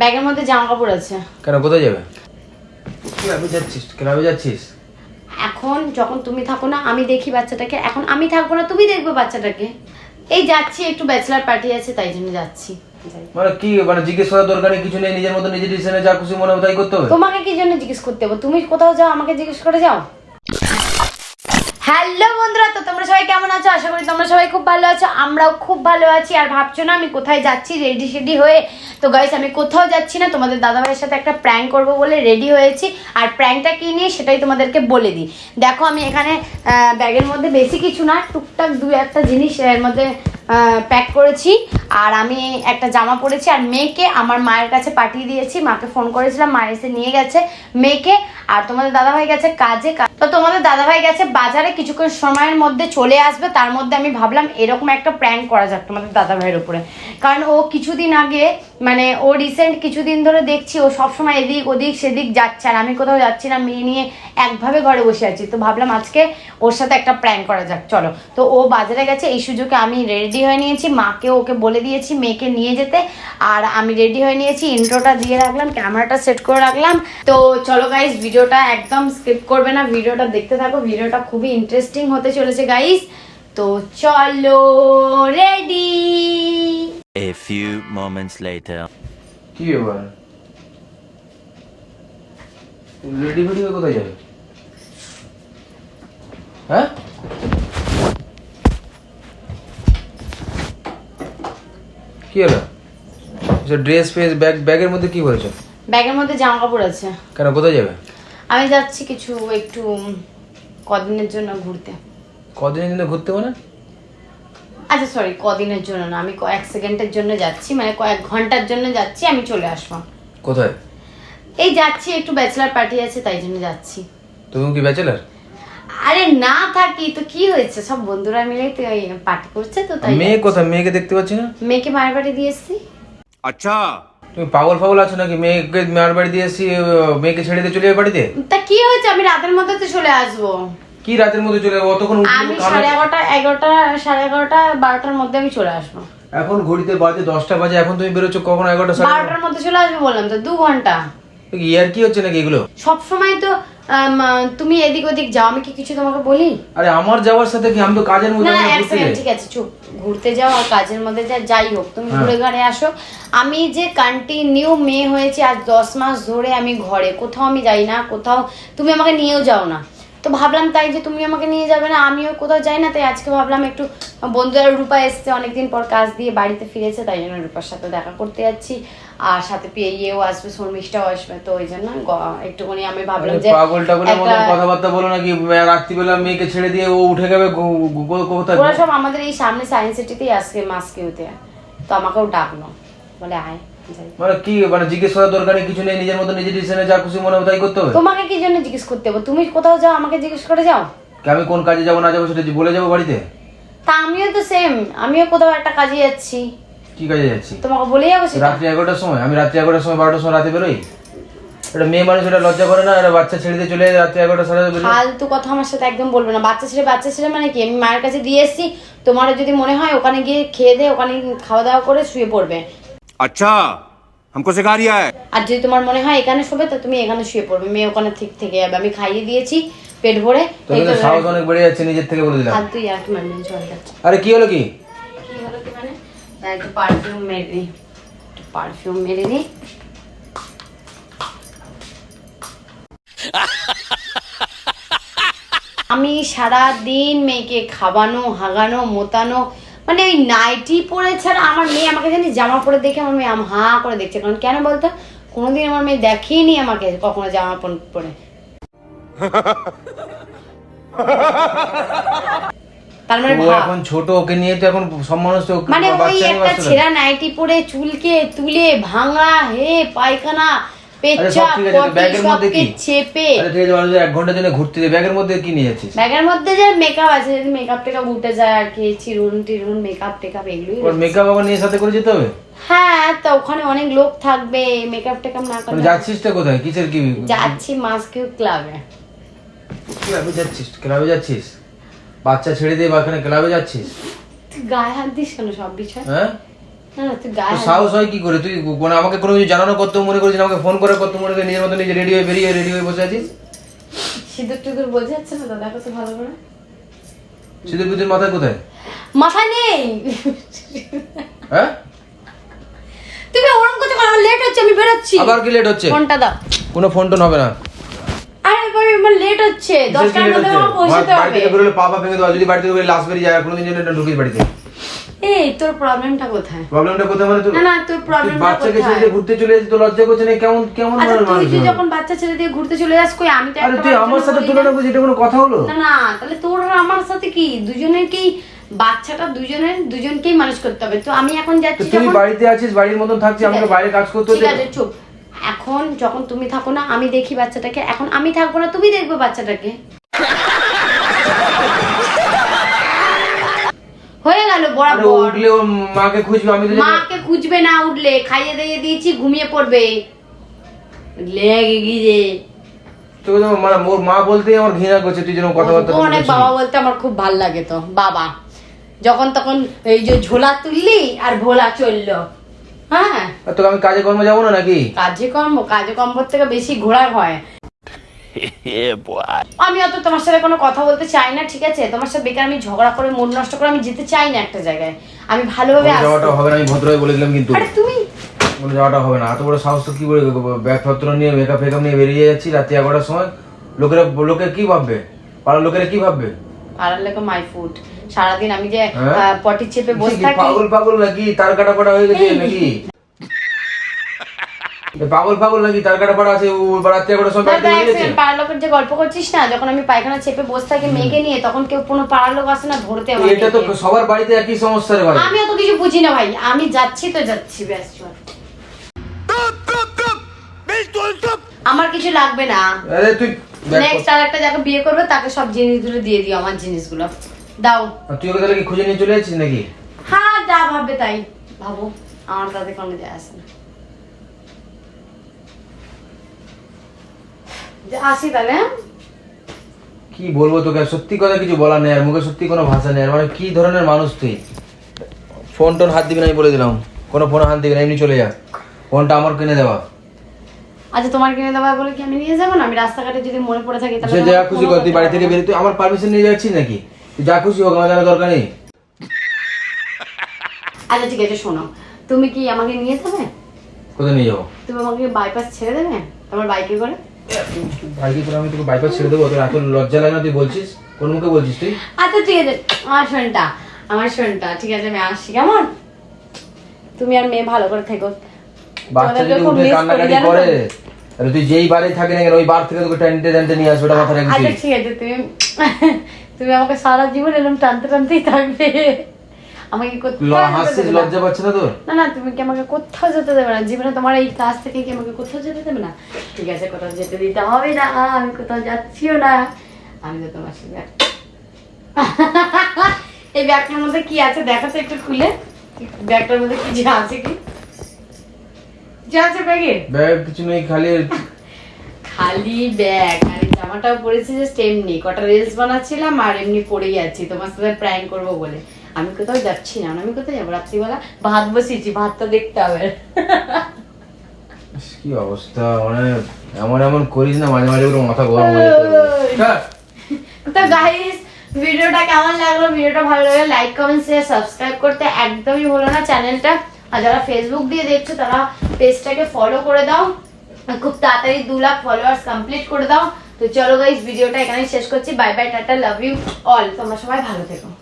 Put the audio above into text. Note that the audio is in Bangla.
ব্যাগের মধ্যে জামা কাপড় আছে। কেন কোথায় যাবে? ক্লাবে যাচ্ছিস? ক্লাবে যাচ্ছিস? এখন যখন তুমি থাকো না আমি দেখি বাচ্চাটাকে। এখন আমি থাকব না তুমি দেখবে বাচ্চাটাকে। এই যাচ্ছি একটু ব্যাচেলার পার্টি আছে তাই জন্য যাচ্ছি। মানে কি মানে জিজ্ঞেস করার দরকার নেই কিছু নেই নিজের মতো নিজের ডিসিশনে যা খুশি মনে হবে তাই করতে হবে? তোমাকে কি জন্য জিজ্ঞেস করতে হবে? তুমি কোথাও যাও আমাকে জিজ্ঞেস করে যাও। হ্যালো বন্ধুরা, তো তোমরা সবাই কেমন আছো? আশা করি তোমরা সবাই খুব ভালো আছো, আমরাও খুব ভালো আছি। আর ভাবছ না, আমি কোথায় যাচ্ছি? রেডি শেডি হয়ে তো গাইস আমি কোথাও যাচ্ছি না, তোমাদের দাদাভাইয়ের সাথে একটা প্র্যাঙ্ক করব বলে রেডি হয়েছি। আর প্র্যাঙ্কটা কি নিয়ে, সেটাই তোমাদেরকে বলে দিই। দেখো, আমি এখানে ব্যাগের মধ্যে বেশি কিছু না, টুকটাক দু একটা জিনিস এর মধ্যে প্যাক করেছি। আর আমি একটা জামা পরেছি আর মেয়েকে আমার মায়ের কাছে পাঠিয়ে দিয়েছি। মাকে ফোন করেছিলাম, মা এসে নিয়ে গেছে মেয়েকে। আর তোমাদের দাদাভাই গেছে কাজে। তো তোমাদের দাদাভাই গেছে বাজারে, কিছুক্ষণ সময়ের মধ্যে চলে আসবে। তার মধ্যে আমি ভাবলাম এরকম একটা প্র্যাঙ্ক করা যাক তোমাদের দাদাভাইয়ের উপরে। কারণ ও কিছুদিন আগে মানে ও রিসেন্ট কিছুদিন ধরে দেখছি, ও সবসময় এদিক ওদিক সেদিক যাচ্ছে। আর আমি কোথাও যাচ্ছি না, মেয়ে নিয়ে একভাবে ঘরে বসে আছি। তো ভাবলাম আজকে ওর সাথে একটা প্র্যাঙ্ক করা যাক। চলো। তো ও বাজারে গেছে, এই সুযোগে আমি রেডি হয়ে নিয়েছি। মাকে ওকে বলে দিয়েছি মেয়েকে নিয়ে যেতে। আর আমি রেডি হয়ে নিয়েছি ইন্ট্রোটা দিয়ে রাখলাম ক্যামেরাটা সেট করে রাখলাম। তো চলো গাইস ভিডিওটা একদম স্কিপ করবে না ভিডিওটা দেখতে থাকো ভিডিওটা খুবই ইন্টারেস্টিং হতে চলেছে গাইস তো চলো ready A few moments later. কি ব্যাপার? রেডি ফেডি কোথায় যাবে? কি হলো? ড্রেস ফ্রেস ব্যাগ ব্যাগের মধ্যে কি করেছ ব্যাগের মধ্যে জামা কাপড় আছে। কেন কোথায় যাবে? আমি যাচ্ছি কিছু একটু কদিনের জন্য ঘুরতে। কদিনের জন্য ঘুরতে মানে? আচ্ছা সরি কদিনের জন্য না আমি কয়েক সেকেন্ডের জন্য যাচ্ছি মানে কয়েক ঘণ্টার জন্য যাচ্ছি আমি চলে আসব কোথায়? এই যাচ্ছি একটু ব্যাচেলার পার্টি আছে তাই জন্য যাচ্ছি। তুমি কি ব্যাচেলার আরে না থাকি তো কি হয়েছে? সব বন্ধুরা মিলে তো পার্টি করছে তো তাই মেয়ে মেয়েকে দেখতে পাচ্ছি না? মেয়েকে মায়ের বাড়ি দিয়ে আচ্ছা। তুমি পাগল আছো নাকি? মেয়েকে মায়ের বাড়ি দিয়ে মেয়েকে ছেড়ে দিয়ে চলে যাবে বাড়িতে? তা কি হয়েছে? আমি রাতের মধ্যে তো চলে আসব। কি রাতের মধ্যে চলে যাব? অতক্ষণ আমি সাড়ে এগারোটা এগারোটা সাড়ে এগারোটা বারোটার মধ্যে আমি চলে আসব। এখন ঘড়িতে বাজে দশটা বাজে এখন তুমি বেরোচ্ছ কখন? এগারোটা বারোটার মধ্যে চলে আসবে বললাম তো দু ঘণ্টা। ইয়ার কি হচ্ছে নাকি এগুলো? সবসময় তো তুমি এদিক ওদিক যাও আমি কি কিছু তোমাকে বলি? আরে আমার যাওয়ার সাথে কি আমি তো কাজের মধ্যে না, এক সেকেন্ড ঠিক আছে চুপ। ঘুরতে যাও আর কাজের মধ্যে যা যাই হোক তুমি হ্যাঁ। ঘুরে ঘরে আসো। আমি যে কন্টিনিউ মেয়ে হয়েছে আজ দশ মাস ধরে আমি ঘরে কোথাও আমি যাই না কোথাও তুমি আমাকে নিয়েও যাও না। তো ভাবলাম তাই যে তুমি আমাকে নিয়ে যাবে না আমিও কোথাও যাই না তাই আজকে ভাবলাম একটু বন্ধুরা রূপা এসছে অনেকদিন পর কাজ দিয়ে বাড়িতে ফিরেছে তাই জন্য রূপার সাথে দেখা করতে যাচ্ছি। আর সাথে পেয়ে ইয়েও আসবে শর্মিষ্ঠাও আসবে তো ওই জন্য একটুখানি আমি ভাবলাম যে পাগল কথাবার্তা বলো নাকি রাত্রিবেলা মেয়েকে ছেড়ে দিয়ে ও উঠে যাবে গো- গো- গো- কোথায়? ওরা সব আমাদের এই সামনে সায়েন্স সিটিতেই আসবে মাস্কিউতে তো আমাকেও ডাকলো। বলে আয়। মানে কি মানে জিজ্ঞেস করার দরকার নেই কিছু নেই নিজের মতো নিজের ডিসিশনে যা খুশি মনে হবে তাই করতে হবে? তোমাকে কি জন্য জিজ্ঞেস করতে হবে? তুমি কোথাও যাও আমাকে জিজ্ঞেস করে যাও। কি আমি কোন কাজে যাব না যাব সেটা বলে যাব বাড়িতে? তা আমিও তো সেম আমিও কোথাও একটা কাজে যাচ্ছি। কি কাজে যাচ্ছি? তোমাকে বলে যাব সেটা। রাত্রি এগারোটার সময়? আমি রাত্রি এগারোটার সময় বারোটার সময় রাতে বেরোই? এটা মেয়ে মানুষ এটা লজ্জা করে না? এটা বাচ্চা ছেড়ে দিয়ে চলে যায় রাত্রি এগারোটা সাড়ে বেরোয় ফালতু কথা আমার সাথে একদম বলবে না। বাচ্চা ছেলে বাচ্চা ছেলে মানে কি? আমি মায়ের কাছে দিয়ে এসেছি তোমারও যদি মনে হয় ওখানে গিয়ে খেয়ে দে ওখানে খাওয়া দাওয়া করে শুয়ে পড়বে। अच्छा हमको सिखा रिया है আর যদি তোমার মনে হয় এখানে শোবে তো তুমি এখানে শুয়ে পড়বে মেয়ে ওখানে ঠিক থেকে যাবে আমি খাইয়ে দিয়েছি পেট ভরে তো কিন্তু সাহস অনেক বেড়ে যাচ্ছে নিজের থেকে বলে দিলাম ফালতু ইয়ার্কি মারবেন চলে যাচ্ছে আরে কি হলো কি কি হলো কি মানে তা একটু পারফিউম মেরে নি একটু পারফিউম মেরে নি আমি সারা দিন মেয়েকে খাওয়ানো হাগানো মোতানো মানে ওই নাইটি পরে ছাড়া আমার মেয়ে আমাকে জানি জামা পরে দেখে আমার মেয়ে আম হা করে দেখছে। কারণ কেন বলতো? কোনোদিন আমার মেয়ে দেখেইনি আমাকে কখনো জামা পর- পরে। তার মানে ও এখন ছোট ওকে নিয়ে তো এখন সব মানুষ তো ওকে মানে ওই একটা ছেঁড়া নাইটি পরে চুলকে তুলে ভাঙা হে পায়খানা আরে পেচ্ছা সব ঠিক আছে পটি ব্যাগের মধ্যে কি? চেপে ঠিক আছে মানুষ এক ঘণ্টার জন্য ঘুরতে যায় ব্যাগের মধ্যে কি নিয়ে যাচ্ছিস? ব্যাগের মধ্যে যে মেকআপ আছে যদি মেকআপ টেকআপ উঠে যায় আর কি চিরুন টিরুন মেকআপ টেকআপ এগুলোই ওর মেকআপ আবার নিয়ে সাথে করে যেতে হবে? হ্যাঁ তো ওখানে অনেক লোক থাকবে মেকআপ টেকআপ না মানে করলে যাচ্ছিসটা কোথায়? কিসের কি যাচ্ছি মাস্কিউ ক্লাবে ক্লাবে যাচ্ছিস? ক্লাবে যাচ্ছিস? বাচ্চা ছেড়ে দিয়ে ক্লাবে যাচ্ছিস? গায়ে হাত দিস কেন? সব বিষয়। হ্যাঁ? তো সাহস হয় কি করে? তুই মানে আমাকে কোনো কিছু জানানো করতে মনে করেছিস আমাকে ফোন করে করতে মনে করে নিজের মতো নিজে রেডি হয়ে বেরিয়ে রেডি হয়ে বসে আছিস? সিঁদুর টিঁদুর বোঝা যাচ্ছে না তো দেখো ভালো করে? সিঁদুর পিতুর মাথায় কোথায়? মাথায় নেই। হ্যাঁ? তুমি ওরকম করছ কেন? লেট হচ্ছে আমি বেরোচ্ছি। আবার কি লেট হচ্ছে? ফোনটা দাও। কোনো ফোন টোন হবে না। আরে ভাই আমার লেট হচ্ছে। কিসের কি দশটার late মধ্যে হচ্ছে? আমার পৌঁছাতে বাড়ি থেকে বেরোলে পা পা ভেঙে যদি বাড়ি থেকে বেরোলে লাশ বেরিয়ে যায় কোনোদিন ঢুকিস বাড়িতে। এই তোর প্রবলেমটা কোথায়? প্রবলেমটা কোথায় মানে না, না, তোর বাচ্চাকে ছেড়ে ঘুরতে চলে তো লজ্জা করছে না? কেমন কেমন আচ্ছা তুই যখন বাচ্চা ছেড়ে দিয়ে ঘুরতে চলে যাস কই আমি তো আরে তুই আমার সাথে তুলনা করছিস এটা কোনো কথা হলো? না না তাহলে তোর আর আমার সাথে কি? দুজনেরকেই বাচ্চাটা দুজনের দুজনকেই মানুষ করতে হবে? তো আমি এখন যাচ্ছি বাড়িতে আছিস বাড়ির মতন থাকছিস আমাকে বাইরে কাজ করতে ঠিক আছে চুপ। এখন যখন তুমি থাকো না আমি দেখি বাচ্চাটাকে। এখন আমি থাকব না তুমি দেখবে বাচ্চাটাকে। হয়ে গেল বরাবর। উঠলে মাকে খুঁজবে আমি মাকে খুঁজবে না উঠলে খাইয়ে দিয়ে দিয়েছি ঘুমিয়ে পড়বে। লেগে গিয়ে তোকে তো মানে ওর মা বলতেই আমার ঘৃণা করছে তুই যেন কথাবার্তা অনেক বাবা বলতে আমার খুব ভালো লাগে তো বাবা। যখন তখন এই যে ঝোলা তুললি আর ভোলা চলল। হ্যাঁ। তোকে আমি কাজে কর্ম যাব না নাকি? কাজে কর্ম কাজে কর্মর থেকে বেশি ঘোরা হয়. আমি অত তোমার সাথে কোনো কথা বলতে চাই না ঠিক আছে? তোমার সাথে বেকার আমি ঝগড়া করে মন নষ্ট করে আমি যেতে চাই না একটা জায়গায়। আমি ভালোভাবে যাওয়াটা হবে না আমি ভদ্রভাবে বলে দিলাম কিন্তু। আরে তুমি? কোনো যাওয়াটা হবে না। এত বড় সাহস তো কি করে ব্যাগপত্র নিয়ে মেকআপ ফেকআপ নিয়ে বেরিয়ে যাচ্ছি রাত্রি এগারোটার সময়। লোকেরা লোকে কি ভাববে? পাড়ার লোকেরা কি ভাববে? পাড়ার লেগে মাই ফুড সারাদিন আমি যে হ্যাঁ? পটি চেপে বসে থাকি। পাগল পাগল নাকি? তার কাটা পাড়া হয়ে গেছে নাকি? পাগল পাগল নাকি তার কাটা পাড়া আছে ও রাত্রি এক গেছে পাড়ার লোকের যে গল্প করছিস না যখন আমি পায়খানা চেপে বসে থাকি মেয়েকে নিয়ে তখন কেউ কোনো পাড়ার লোক আসে না ধরতে তো আমাকে এটা তো সবার বাড়িতে একই সমস্যা রে ভাই আমি অত কিছু বুঝি না ভাই আমি যাচ্ছি তো যাচ্ছি ব্যাস চল। আমার কিছু লাগবে না। আরে তুই নেক্সট আর একটা যাকে বিয়ে করবে তাকে সব জিনিসগুলো দিয়ে দিও আমার জিনিসগুলো। দাও। আর তুই ওকে তাহলে কি খুঁজে নিয়ে চলে যাচ্ছিস নাকি? হ্যাঁ যা ভাববে তাই ভাবো। আমার তাতে কোনো যায় আসে না। আসি তাহলে? কি বলব তোকে? সত্যি কথা কিছু বলার নেই আর মুখে সত্যি কোনো ভাষা নেই। আর মানে কি ধরনের মানুষ তুই? ফোন টোন হাত দিবি না আমি বলে দিলাম। কোনো ফোনে হাত দিবি না এমনি চলে যা। ফোনটা আমার কিনে দেওয়া। আচ্ছা তোমার কিনে দেওয়া বলে কি আমি নিয়ে যাব না? আমি রাস্তাঘাটে যদি মনে পড়ে থাকি তাহলে যা খুশি কর তুই বাড়ি থেকে বেরিয়ে তুই আমার পারমিশন নিয়ে যাচ্ছিস নাকি? তুই যা খুশি হোক আমার জানা দরকার নেই। আচ্ছা ঠিক আছে শোনো। তুমি কি আমাকে নিয়ে যাবে? কোথায় নিয়ে যাব? তুমি আমাকে বাইপাস ছেড়ে দেবে? আমার বাইকে করে? ভাইকে তোর আমি তোকে বাইপাস ছেড়ে দেবো তোর এত লজ্জা লাগে না তুই বলছিস? কোন মুখে বলছিস তুই? আচ্ছা ঠিক আছে। আমার শোনটা আমার শোনটা ঠিক আছে আমি আসছি কেমন? তুমি আর মেয়ে ভালো করে থেকো। বাচ্চা যদি উঠে কান্নাকাটি করে আরে তুই যেই বারে থাকি না কেন ওই বার থেকে তোকে টেনটে টেনটে নিয়ে আসবে ওটা মাথায় আচ্ছা ঠিক আছে তুমি তুমি আমাকে সারা জীবন এরকম টানতে টানতেই থাকবে। আমাকে। লজ্জা পাচ্ছে না তোর? না না তুমি কি আমাকে কোথাও যেতে দেবে না? জীবনে তোমার এই ক্লাস থেকে কি আমাকে কোথাও যেতে দেবে না? ঠিক আছে কোথাও যেতে দিতে হবে না আমি কোথাও যাচ্ছিও না। আমি তো তোমার সাথে এই ব্যাগটার মধ্যে কি আছে? একটু খুলে। ব্যাগটার মধ্যে কি যে আছে কি? যে আছে ব্যাগে? ব্যাগ কিছু নেই খালি খালি ব্যাগ। আর জামাটাও পরেছি যে এমনি। কটা রিলস বানাচ্ছিলাম আর এমনি পরেই আছি। তোমার সাথে প্র্যাঙ্ক করব বলে। আমি কোথাও যাচ্ছি না আমি কোথায় যাব? রাত্রিবেলা ভাত বসিয়েছি ভাতটা দেখতে হবে। কি অবস্থা? মানে এমন এমন করিস না মাঝে মাঝে মাথা গরম হয়ে। তো গাইস ভিডিওটা কেমন লাগল? ভিডিওটা ভালো লাগলে লাইক কমেন্ট শেয়ার সাবস্ক্রাইব করতে একদমই ভুলো না চ্যানেলটা আর যারা ফেসবুক দিয়ে দেখছ তারা পেজটাকে ফলো করে দাও। খুব তাড়াতাড়ি দু লাখ ফলোয়ার্স কমপ্লিট করে দাও। তো চলো গাইস ভিডিওটা এখানেই শেষ করছি। Bye bye tata love you all তোমরা সবাই ভালো থেকো।